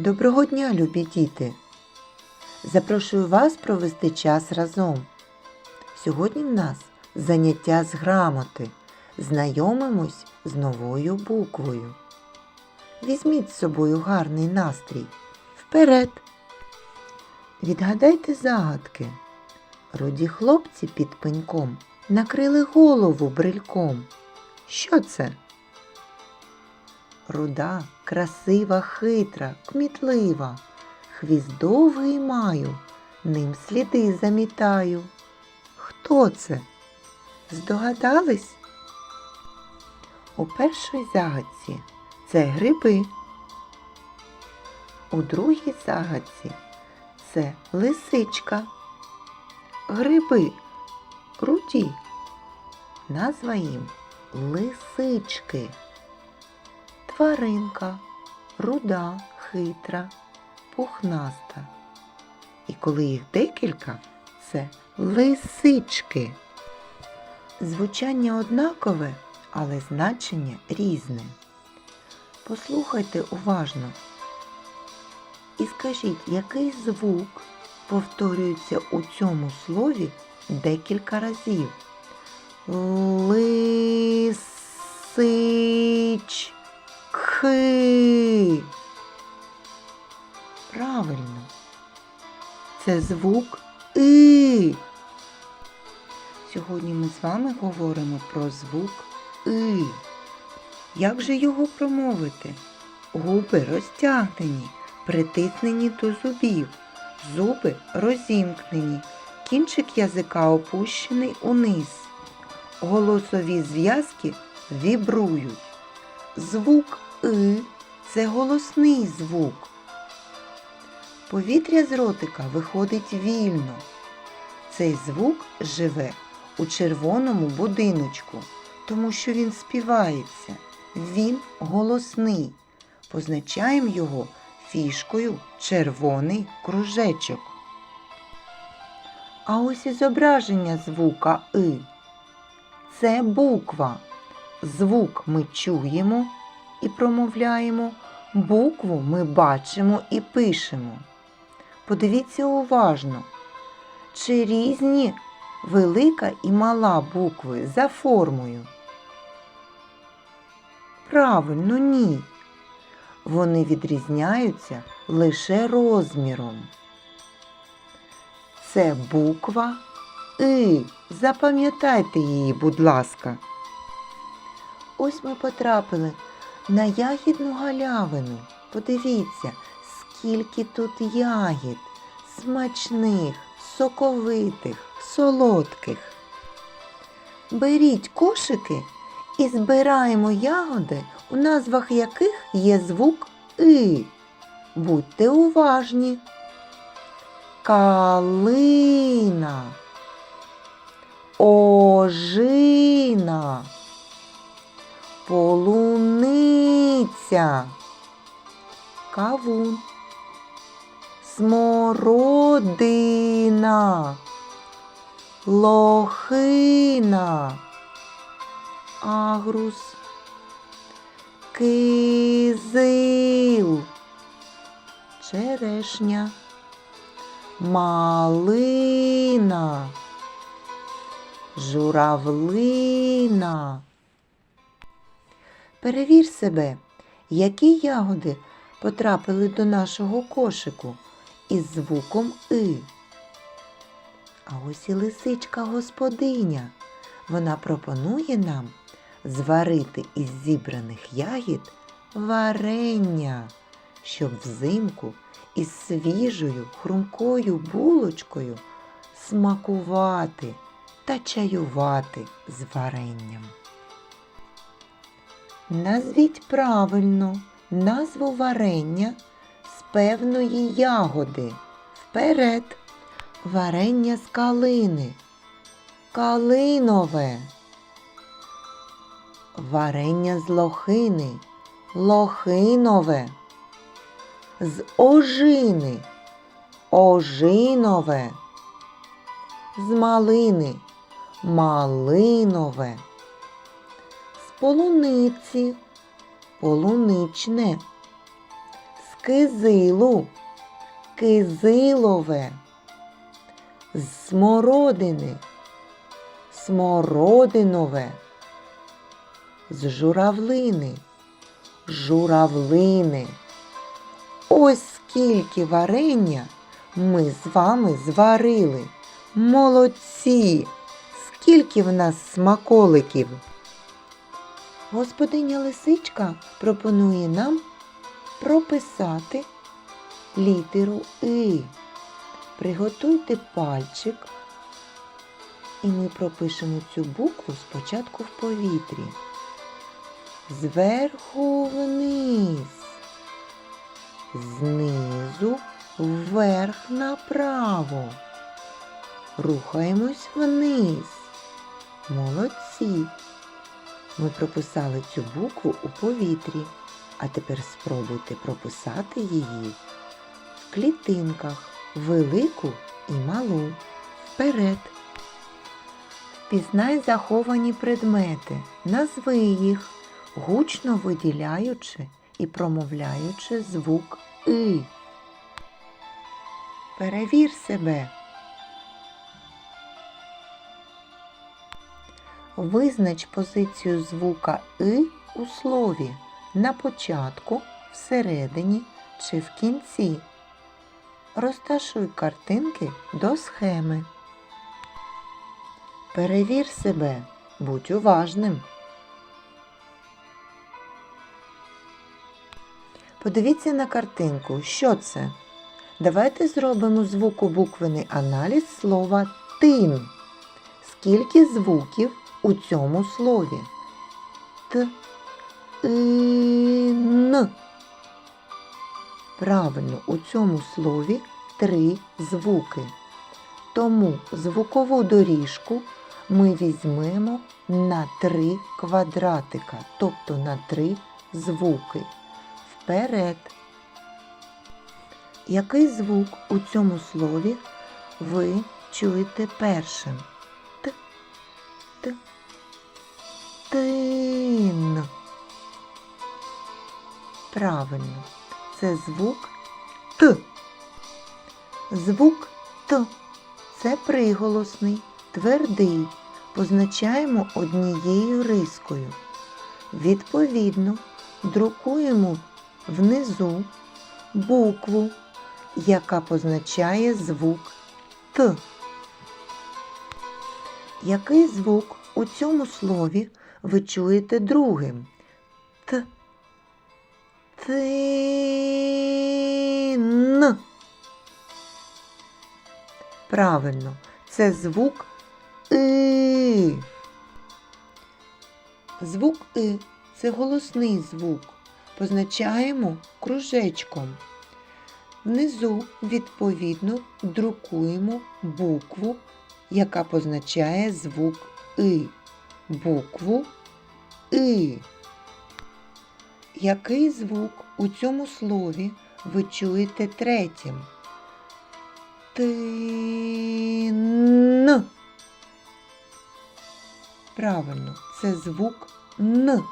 Доброго дня, любі діти! Запрошую вас провести час разом. Сьогодні в нас заняття з грамоти. Знайомимось з новою буквою. Візьміть з собою гарний настрій. Вперед! Відгадайте загадки. Роді хлопці під пеньком накрили голову брильком. Що це? Руда, красива, хитра, кмітлива. Хвіст довгий маю, ним сліди замітаю. Хто це? Здогадались? У першій загадці це гриби. У другій загадці це лисичка. Гриби руді. Назва їм лисички. Тваринка руда, хитра, пухнаста. І коли їх декілька, це лисички. Звучання однакове, але значення різне. Послухайте уважно і скажіть, який звук повторюється у цьому слові декілька разів. Лисички. Правильно. Це звук И. Сьогодні ми з вами говоримо про звук И. Як же його промовити? Губи розтягнені, притиснені до зубів, зуби розімкнені, кінчик язика опущений униз. Голосові зв'язки вібрують. Звук И це голосний звук. Повітря з ротика виходить вільно. Цей звук живе у червоному будиночку, тому що він співається. Він голосний. Позначаємо його фішкою червоний кружечок. А ось і зображення звука И. Це буква. Звук ми чуємо і промовляємо, букву ми бачимо і пишемо. Подивіться уважно, чи різні велика і мала букви за формою. Правильно, ні. Вони відрізняються лише розміром. Це буква И. Запам'ятайте її, будь ласка. Ось ми потрапили на ягідну галявину. Подивіться, скільки тут ягід, смачних, соковитих, солодких. Беріть кошики і збираємо ягоди, у назвах яких є звук И. Будьте уважні. Калина, ожина, полуниця, кавун, смородина, лохина, агрус, кизил, черешня, малина, журавлина. Перевір себе, які ягоди потрапили до нашого кошику із звуком И. А ось і лисичка господиня. Вона пропонує нам зварити із зібраних ягід варення, щоб взимку із свіжою хрумкою булочкою смакувати та чаювати з варенням. Назвіть правильно назву варення з певної ягоди. Вперед. Варення з калини. Калинове. Варення з лохини. Лохинове. З ожини. Ожинове. З малини. Малинове. Полуниці. Полуничне. З кизилу, кизилове, з смородини, смородинове, з журавлини, журавлини. Ось скільки варення ми з вами зварили. Молодці! Скільки в нас смаколиків! Господиня лисичка пропонує нам прописати літеру И. Приготуйте пальчик, і ми пропишемо цю букву спочатку в повітрі. Зверху вниз, знизу вверх направо. Рухаємось вниз. Молодці. Ми прописали цю букву у повітрі, а тепер спробуйте прописати її в клітинках велику і малу. Вперед. Впізнай заховані предмети, назви їх, гучно виділяючи і промовляючи звук И. Перевір себе. Визнач позицію звука И у слові на початку, всередині чи в кінці. Розташуй картинки до схеми. Перевір себе, будь уважним. Подивіться на картинку. Що це? Давайте зробимо звукобуквений аналіз слова тин. Скільки звуків у цьому слові? Т, И, Н. Правильно, у цьому слові три звуки. Тому звукову доріжку ми візьмемо на три квадратика, тобто на три звуки. Вперед. Який звук у цьому слові ви чуєте першим? Тин. Правильно, це звук Т. Звук Т. Це приголосний, твердий. Позначаємо однією рискою. Відповідно, друкуємо внизу букву, яка позначає звук Т. Який звук у цьому слові ви чуєте другим? Т. Тин. Правильно, це звук И. Звук И це голосний звук. Позначаємо кружечком. Внизу, відповідно, друкуємо букву, яка позначає звук И. Букву И. Який звук у цьому слові ви чуєте третім? Тин. Правильно, це звук Н.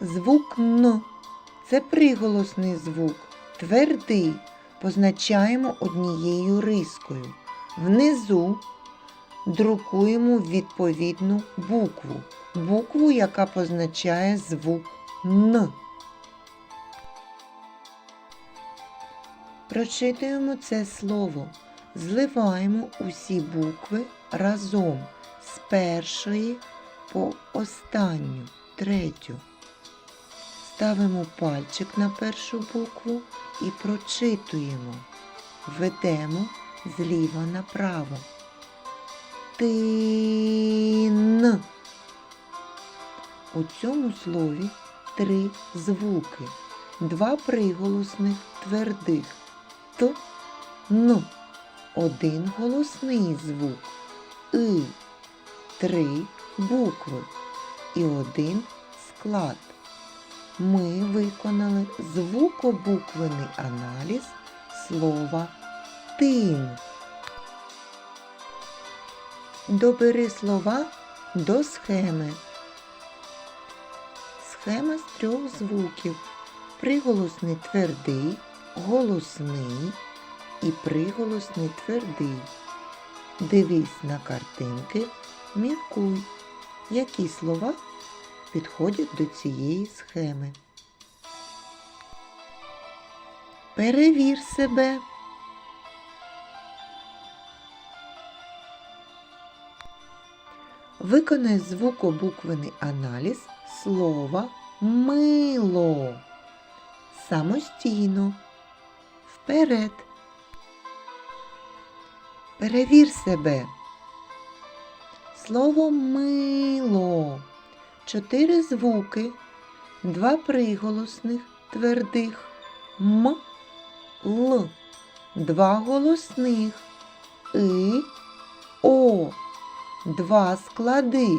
Звук Н. Це приголосний звук, твердий. Позначаємо однією рискою. Внизу друкуємо відповідну букву. Букву, яка позначає звук Н. Прочитуємо це слово. Зливаємо усі букви разом з першої по останню, третю. Ставимо пальчик на першу букву і прочитуємо. Ведемо зліва направо. Тин. У цьому слові три звуки. Два приголосних твердих Т, Н. Один голосний звук И. Три букви і один склад. Ми виконали звукобуквений аналіз слова тин. Добери слова до схеми. Схема з трьох звуків приголосний твердий, голосний і приголосний твердий. Дивись на картинки, міркуй, які слова підходять до цієї схеми. Перевір себе. Виконай звукобуквений аналіз слова мило. Самостійно. Вперед. Перевір себе. Слово мило. Чотири звуки, два приголосних твердих м, л, два голосних и, о, два склади.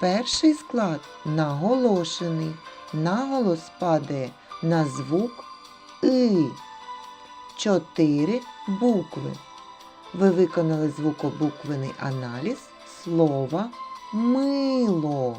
Перший склад наголошений. Наголос падає на звук и. Чотири букви. Ви виконали звукобуквений аналіз слова мило.